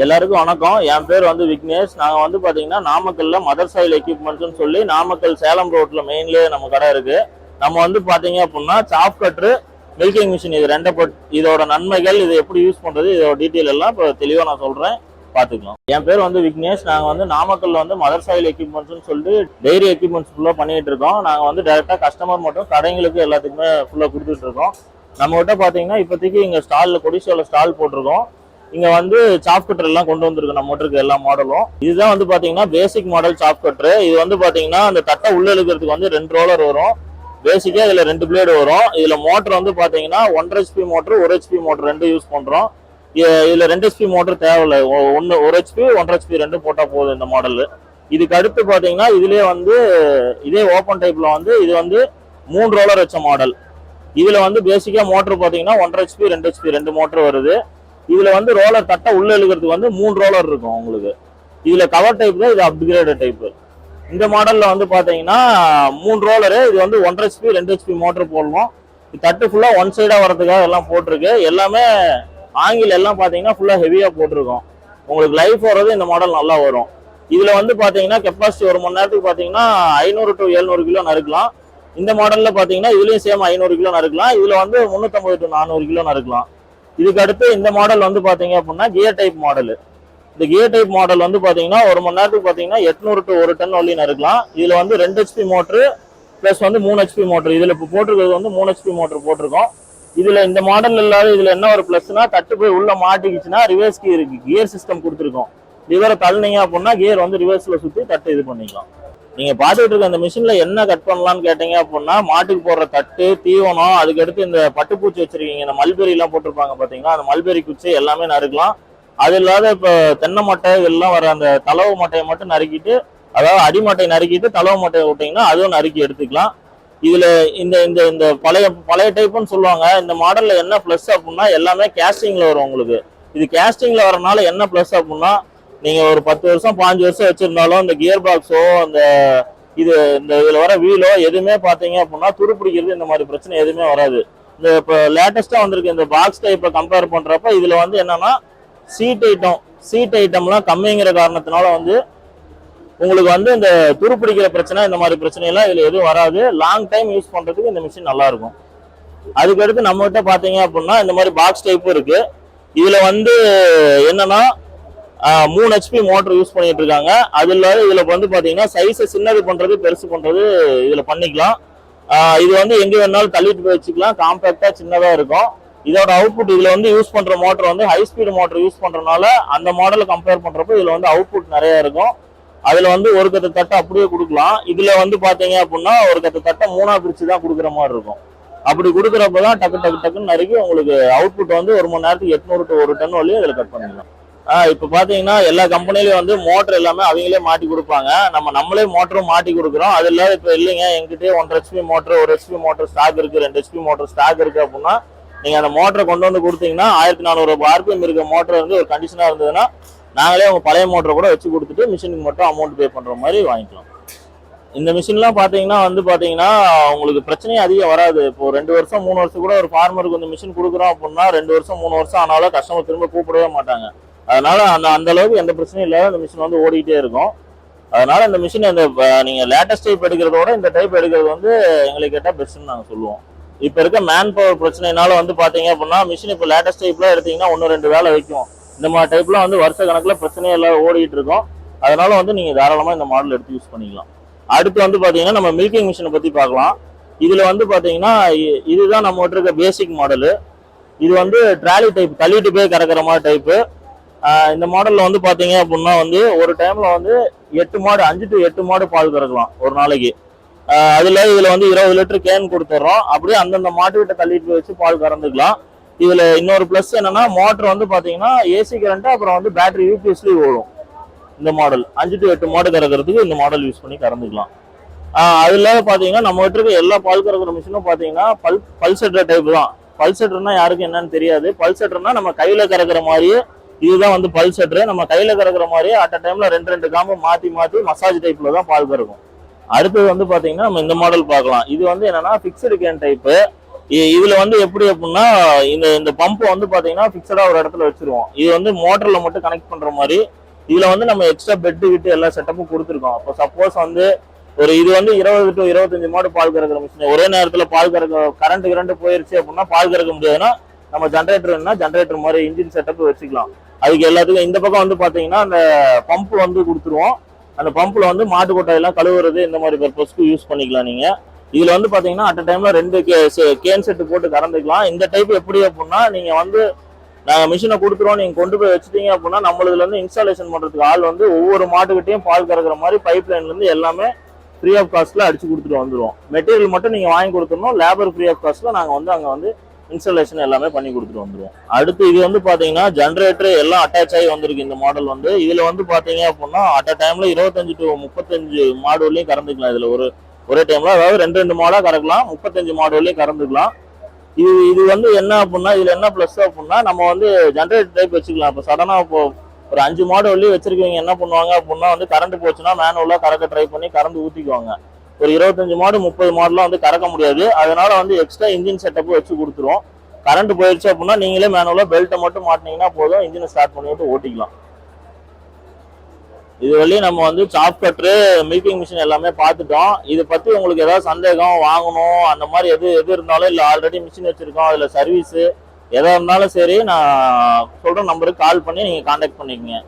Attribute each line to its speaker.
Speaker 1: எல்லாருக்கும் வணக்கம். என் பேர் வந்து விக்னேஷ். நாங்கள் வந்து பார்த்தீங்கன்னா நாமக்கல்ல மதர் சாயில் எக்யூப்மெண்ட்ஸ்னு சொல்லி நாமக்கல் சேலம் ரோட்டில் மெயின்லேயே நம்ம கடை இருக்குது நம்ம வந்து பார்த்தீங்க அப்படின்னா சாப் கட்ரு மில்கிங் மிஷின் இது ரெண்டை பட் இதோட நன்மைகள் இதை எப்படி யூஸ் பண்ணுறது இதோட டீட்டெயில் எல்லாம் இப்போ தெளிவாக நான் சொல்கிறேன் பார்த்துக்கலாம் என் பேர் வந்து விக்னேஷ். நாங்கள் வந்து நாமக்கல்ல வந்து மதர் சாயில் எக்யூப்மெண்ட்ஸ்னு சொல்லிட்டு டெய்ரி எக்யூப்மெண்ட்ஸ் ஃபுல்லாக பண்ணிகிட்டு இருக்கோம். நாங்கள் வந்து டேரெக்டாக கஸ்டமர் மட்டும் கடைங்களுக்கு எல்லாத்துக்குமே ஃபுல்லாக கொடுத்துட்டு இருக்கோம். பார்த்தீங்கன்னா இப்போதைக்கு இங்கே ஸ்டாலில் கொடிசோல ஸ்டால் போட்டிருக்கோம். இங்க வந்து சாப் கட்டர் எல்லாம் கொண்டு வந்திருக்கு நம்ம மோட்டருக்கு எல்லா மாடலும் இதுதான் வந்து பாத்தீங்கன்னா பேசிக் மாடல் சாப் கட்டர் இது வந்து பாத்தீங்கன்னா அந்த தட்டை உள்ள இழுக்கிறதுக்கு வந்து ரெண்டு ரோலர் வரும். பேசிக்கா இதுல ரெண்டு பிளேடு வரும். இதுல மோட்டர் வந்து பாத்தீங்கன்னா ஒன்றரை ஹெச்பி மோட்டர் ஒரு ஹெச்பி மோட்டர் ரெண்டு யூஸ் பண்றோம். இதில் இதுல ரெண்டு ஹெச்பி மோட்டர் தேவையில்லை. ஒ- ஒரு ஹெச்பி ஒன்றரை ஹெச்பி ரெண்டு போட்டா போதும் இந்த மாடல் இதுக்கு அடுத்து பாத்தீங்கன்னா இதுலயே வந்து இதே ஓப்பன் டைப்ல வந்து இது வந்து மூணு ரோலர் வச்ச மாடல் இதுல வந்து பேசிக்கா மோட்டர் பாத்தீங்கன்னா ஒன்றரை ஹெச்பி ரெண்டு ஹெச்பி ரெண்டு மோட்டர் வருது. இதுல வந்து ரோலர் தட்டை உள்ள இழுக்கிறதுக்கு வந்து மூணு ரோலர் இருக்கும் உங்களுக்கு. இதுல கவர் டைப் தான் இது அப்கிரேடட் டைப் இந்த மாடல்ல வந்து பாத்தீங்கன்னா மூணு ரோலரு இது வந்து ஒன்றரை ஹெச்பி ரெண்டு ஹெச்பி மோட்டர் போடணும். இது தட்டு ஃபுல்லா ஒன் சைடா வரதுக்காக எல்லாம் போட்டிருக்கு. எல்லாமே ஆங்கில் எல்லாம் பாத்தீங்கன்னா ஃபுல்லா ஹெவியா போட்டிருக்கோம். உங்களுக்கு லைஃப் வர்றது இந்த மாடல் நல்லா வரும். இதுல வந்து பாத்தீங்கன்னா கெப்பாசிட்டி ஒரு மணி நேரத்துக்கு பாத்தீங்கன்னா ஐநூறு டு எழுநூறு கிலோ நறுக்கலாம். இந்த மாடல்ல பாத்தீங்கன்னா இதுலயும் சேம் ஐநூறு கிலோ நறுக்கலாம். இதுல வந்து முந்நூற்றம்பது டு நானூறு கிலோ நறுக்கலாம். இதுக்கு அடுத்து இந்த மாடல் வந்து பாத்தீங்க அப்படின்னா கியர் டைப் மாடல் இந்த கியர் டைப் மாடல் வந்து பாத்தீங்கன்னா ஒரு மணி நேரத்துக்கு பாத்தீங்கன்னா எட்நூறு டு ஒரு டன் வரையும் இருக்கலாம். இதுல வந்து ரெண்டு ஹெச்பி மோட்டர் பிளஸ் வந்து மூணு ஹெச்பி மோட்டர் இதுல இப்போ போட்டிருக்கிறது வந்து மூணு ஹெச்பி மோட்டர் போட்டிருக்கோம். இதுல இந்த மாடல் இல்லாத இதுல என்ன ஒரு பிளஸ்னா தட்டு போய் உள்ள மாட்டிக்கிச்சுன்னா ரிவர்ஸ் கீ இருக்கு கியர் சிஸ்டம் கொடுத்துருக்கோம். லிவரை தள்ளினீங்க அப்படின்னா கியர் வந்து ரிவர்ஸ்ல சுத்தி தட்டு இது பண்ணிக்கலாம். நீங்க பாத்துட்டு இருக்க அந்த மிஷின்ல என்ன கட் பண்ணலாம்னு கேட்டீங்க அப்படின்னா மாட்டுக்கு போடுற தட்டு தீவனம் அதுக்கடுத்து இந்த பட்டுப்பூச்சி வச்சிருக்கீங்க இந்த மல்பெரி எல்லாம் போட்டிருப்பாங்க பாத்தீங்களா? அந்த மல்பெரி குச்சி எல்லாமே நறுக்கலாம். அது இல்லாத இப்ப தென்னை மட்டை இதெல்லாம் வர அந்த தலவு மட்டையை மட்டும் நறுக்கிட்டு அதாவது அடிமட்டை நறுக்கிட்டு தலவு மட்டையை விட்டீங்கன்னா அதுவும் நறுக்கி எடுத்துக்கலாம். இதுல இந்த இந்த இந்த பழைய பழைய டைப்னு சொல்லுவாங்க. இந்த மாடல்ல என்ன ப்ளஸ் அப்படின்னா எல்லாமே கேஸ்டிங்ல வரும் உங்களுக்கு. இது கேஸ்டிங்ல வரனால என்ன ப்ளஸ் அப்படின்னா நீங்கள் ஒரு பத்து வருஷம் பாஞ்சு வருஷம் வச்சுருந்தாலும் இந்த கியர் பாக்ஸோ அந்த இது இந்த இதில் வர வீலோ எதுவுமே பார்த்தீங்க அப்படின்னா துருப்பிடிக்கிறது இந்த மாதிரி பிரச்சனை எதுவுமே வராது. இந்த இப்போ லேட்டஸ்ட்டாக வந்திருக்கு இந்த பாக்ஸ் டைப்பை கம்பேர் பண்ணுறப்ப இதில் வந்து என்னென்னா சீட் ஐட்டம் சீட் ஐட்டம்லாம் கம்மிங்கிற காரணத்தினால வந்து உங்களுக்கு வந்து இந்த துருப்பிடிக்கிற பிரச்சனை இந்த மாதிரி பிரச்சனை எல்லாம் எதுவும் வராது. லாங் டைம் யூஸ் பண்ணுறதுக்கு இந்த மிஷின் நல்லாயிருக்கும் அதுக்கடுத்து நம்மகிட்ட பார்த்தீங்க அப்படின்னா இந்த மாதிரி பாக்ஸ் டைப்பும் இருக்குது இதில் வந்து என்னென்னா மூணு ஹெச்பி மோட்டர் யூஸ் பண்ணிட்டு இருக்காங்க அது இல்லாத இதுல வந்து பாத்தீங்கன்னா சைஸை சின்னது பண்றது பெருசு பண்றது இதுல பண்ணிக்கலாம். இது வந்து எங்க வேணாலும் தள்ளிட்டு போய் வச்சுக்கலாம். காம்பேக்டா சின்னதா இருக்கும். இதோட அவுட்புட் இதுல வந்து யூஸ் பண்ற மோட்டர் வந்து ஹை ஸ்பீடு மோட்டர் யூஸ் பண்றதுனால அந்த மாடலை கம்பேர் பண்றப்போ இதுல வந்து அவுட்புட் நிறைய இருக்கும். அதுல வந்து ஒரு கத்த தட்டை அப்படியே கொடுக்கலாம். இதுல வந்து பாத்தீங்க அப்படின்னா ஒரு கத்த தட்டை மூணா பிரிச்சு தான் கொடுக்குற மாதிரி இருக்கும். அப்படி கொடுக்குறப்ப தான் டக்கு டக்கு டக்குன்னு நறுக்கி உங்களுக்கு அவுட்புட் வந்து ஒரு மணி நேரத்துக்கு எட்நூறு டு ஒரு டன் வழியும் இதுல கட் பண்ணிக்கலாம் இப்போ பாத்தீங்கன்னா எல்லா கம்பெனிலயும் வந்து மோட்டர் எல்லாமே அவங்களே மாட்டி கொடுப்பாங்க. நம்ம நம்மளே மோட்டரும் மாட்டி கொடுக்குறோம். அது இல்லாத இப்போ இல்லைங்க. எங்கிட்டே ஒன்றரை ஹெச்பி மோட்டர் ஒரு ஹெச்பி மோட்டர் ஸ்டாக் இருக்கு. ரெண்டு ஹெச்பி மோட்டர் ஸ்டாக் இருக்கு அப்படின்னா நீங்க அந்த மோட்டரை கொண்டு வந்து கொடுத்தீங்கன்னா ஆயிரத்தி நானூறு ஆர்பிஎம் இருக்க மோட்டர் வந்து ஒரு கண்டிஷனா இருந்ததுன்னா நாங்களே உங்க பழைய மோட்டரை கூட வச்சு கொடுத்துட்டு மிஷினுக்கு மட்டும் அமௌண்ட் பே பண்ற மாதிரி வாங்கிக்கலாம். இந்த மிஷின்லாம் பார்த்தீங்கன்னா வந்து பார்த்தீங்கன்னா உங்களுக்கு பிரச்சனையே அதிகம் வராது. இப்போ ரெண்டு வருஷம் மூணு வருஷம் கூட ஒரு ஃபார்மருக்கு வந்து மிஷின் கொடுக்குறோம் அப்படின்னா ரெண்டு வருஷம் மூணு வருஷம் ஆனாலும் கஸ்டமர் திரும்ப கூப்பிடவே மாட்டாங்க. அதனால அந்த அந்த அளவுக்கு எந்த பிரச்சனையும் இல்லாத அந்த மிஷின் வந்து ஓடிக்கிட்டே இருக்கும். அதனால இந்த மிஷின் இந்த நீங்கள் லேட்டஸ்ட் டைப் எடுக்கிறதோட இந்த டைப் எடுக்கிறது வந்து எங்களுக்கு கேட்டால் பெஸ்ட்னு நாங்கள் சொல்லுவோம். இப்போ இருக்க மேன் பவர் பிரச்சனைனால வந்து பார்த்தீங்க அப்படின்னா மிஷின் இப்போ லேட்டஸ்ட் டைப்லாம் எடுத்தீங்கன்னா ஒன்று ரெண்டு வேலை வைக்கும். இந்த மாதிரி டைப்லாம் வந்து வருஷ கணக்கில் பிரச்சனையே இல்லாத ஓடிட்டு இருக்கும். அதனால வந்து நீங்கள் தாராளமாக இந்த மாடல் எடுத்து யூஸ் பண்ணிக்கலாம். அடுத்து வந்து பார்த்தீங்கன்னா நம்ம மில்கிங் மிஷினை பற்றி பார்க்கலாம் இதில் வந்து பார்த்தீங்கன்னா இ- இதுதான் நம்மகிட்ட இருக்க பேசிக் மாடலு இது வந்து ட்ராலி டைப் தள்ளிட்டு போய் கறக்கிற மாதிரி டைப்பு இந்த மாடலில் வந்து பார்த்தீங்க அப்படின்னா வந்து ஒரு டைமில் வந்து எட்டு மாடு அஞ்சு டு எட்டு மாடு பால் கறக்கலாம் ஒரு நாளைக்கு. அதில் இதில் வந்து இருபது லிட்டர் கேன் கொடுத்துட்றோம் அப்படியே அந்தந்த மாட்டு கிட்ட தள்ளிட்டு வச்சு பால் கறந்துக்கலாம். இதில் இன்னொரு ப்ளஸ் என்னென்னா மோட்டர் வந்து பார்த்தீங்கன்னா ஏசி கரண்ட்டு அப்புறம் வந்து பேட்டரி யூபிஎஸ்லேயும் ஓடும். இந்த மாடல் அஞ்சு டு எட்டு மாடு கறக்கிறதுக்கு இந்த மாடல் யூஸ் பண்ணி கறந்துக்கலாம். அதில் பார்த்தீங்கன்னா நம்ம இருக்க எல்லா பால் கறக்கிற மிஷினும் பார்த்தீங்கன்னா பல் பல்செட்டர் டைப் தான். பல்செட்டர்னா யாருக்கும் என்னன்னு தெரியாது. பல்செட்டர்னா நம்ம கையில் கறக்கிற மாதிரியே இதுதான் வந்து பல்செட்ரு நம்ம கையில கறக்குற மாதிரியே அட் டைம்ல ரெண்டு ரெண்டு காம்பு மாத்தி மாத்தி மசாஜ் டைப்ல தான் பால் கறக்கும். அடுத்தது வந்து பாத்தீங்கன்னா நம்ம இந்த மாடல் பார்க்கலாம். இது வந்து என்னன்னா பிக்சடு கேன் டைப்பு இ- இதுல வந்து எப்படி அப்படின்னா இந்த இந்த பம்ப் வந்து பாத்தீங்கன்னா பிக்சடா ஒரு இடத்துல வச்சிருவோம். இது வந்து மோட்டர்ல மட்டும் கனெக்ட் பண்ற மாதிரி இதுல வந்து நம்ம எக்ஸ்ட்ரா பெட்டு கிட்டு எல்லா செட்டப்பும் கொடுத்துருக்கோம். அப்போ சப்போஸ் வந்து ஒரு இது வந்து இருபது டு இருபத்தஞ்சு மாடு பால் கறக்கிற மிஷின் ஒரே நேரத்துல பால் கறக்க கரண்ட் கரண்ட் போயிருச்சு அப்படின்னா பால் கறக்க முடியாதுன்னா நம்ம ஜென்ரேட்டர்னா ஜென்ரேட்டர் மாதிரி இன்ஜின் செட்டப் வச்சுக்கலாம். அதுக்கு எல்லாத்துக்கும் இந்த பக்கம் வந்து பார்த்தீங்கன்னா அந்த பம்ப் வந்து கொடுத்துருவோம். அந்த பம்பில் வந்து மாட்டு கொட்டையெல்லாம் கழுவுறது இந்த மாதிரி பர்பஸ்க்கு யூஸ் பண்ணிக்கலாம் நீங்கள் இதில் வந்து பார்த்தீங்கன்னா அட் டைமில் ரெண்டு கே கேன் செட்டு போட்டு கறந்துக்கலாம். இந்த டைப் எப்படி அப்படின்னா நீங்கள் வந்து நாங்கள் மிஷினை கொடுத்துருவோம் நீங்கள் கொண்டு போய் வச்சுட்டீங்க அப்படின்னா நம்மளதுலேருந்து இன்ஸ்டாலேஷன் பண்ணுறதுக்கு ஆள் வந்து ஒவ்வொரு மாட்டுக்கிட்டையும் பால் கறக்குற மாதிரி பைப் லைன்லேருந்து எல்லாமே ஃப்ரீ ஆஃப் காஸ்ட்டில் அடிச்சு கொடுத்துட்டு வந்துடுவோம் மெட்டீரியல் மட்டும் நீங்கள் வாங்கி கொடுத்துடணும் லேபர் ஃப்ரீ ஆஃப் காஸ்ட்டில் நாங்கள் வந்து அங்கே வந்து இன்ஸ்டாலேஷன் எல்லாமே பண்ணி கொடுத்துட்டு வந்துடுவோம் அடுத்து இது வந்து பார்த்தீங்கன்னா ஜென்ரேட்டர் எல்லாம் அட்டாச் ஆகி வந்திருக்கு இந்த மாடல் வந்து. இதில் வந்து பார்த்தீங்க அப்படின்னா அட் டைம்ல இருபத்தஞ்சு டு முப்பத்தஞ்சு மாடுலையும் கறந்துக்கலாம் இதில். ஒரு ஒரே டைமில் அதாவது ரெண்டு ரெண்டு மாடாக கறக்கலாம். முப்பத்தஞ்சு மாடுலையும் கறந்துக்கலாம். இது இது வந்து என்ன அப்படின்னா இதில் என்ன ப்ளஸ் அப்படின்னா நம்ம வந்து ஜென்ரேட்டர் டைப் வச்சுக்கலாம். இப்போ சடனாக இப்போ ஒரு அஞ்சு மாடு வரையும் வச்சிருக்கவங்க என்ன பண்ணுவாங்க அப்படின்னா வந்து கரண்ட் போச்சுன்னா மேனுவலாக கறக்க ட்ரை பண்ணி கறந்து ஊற்றிக்குவாங்க ஒரு இருபத்தஞ்சு மாடு முப்பது மாடுலாம் வந்து கறக்க முடியாது. அதனால வந்து எக்ஸ்ட்ரா இன்ஜின் செட்டப் வச்சு கொடுத்துருவோம். கரண்ட் போயிடுச்சு அப்படின்னா நீங்களே மேனுவலாக பெல்ட்டை மட்டும் மாட்டினீங்கன்னா போதும். இன்ஜினை ஸ்டார்ட் பண்ணிட்டு ஓட்டிக்கலாம். இது வரையும் நம்ம வந்து சாப் கட்ரு மில்கிங் மிஷின் எல்லாமே பார்த்துட்டோம். இதை பற்றி உங்களுக்கு ஏதாவது சந்தேகம் வாங்கணும் அந்த மாதிரி எது எது இருந்தாலும் இல்லை ஆல்ரெடி மிஷின் வச்சுருக்கோம் அதில் சர்வீஸு எதாக இருந்தாலும் சரி நான் சொல்கிற நம்பருக்கு கால் பண்ணி நீங்கள் காண்டாக்ட் பண்ணிக்கோங்க.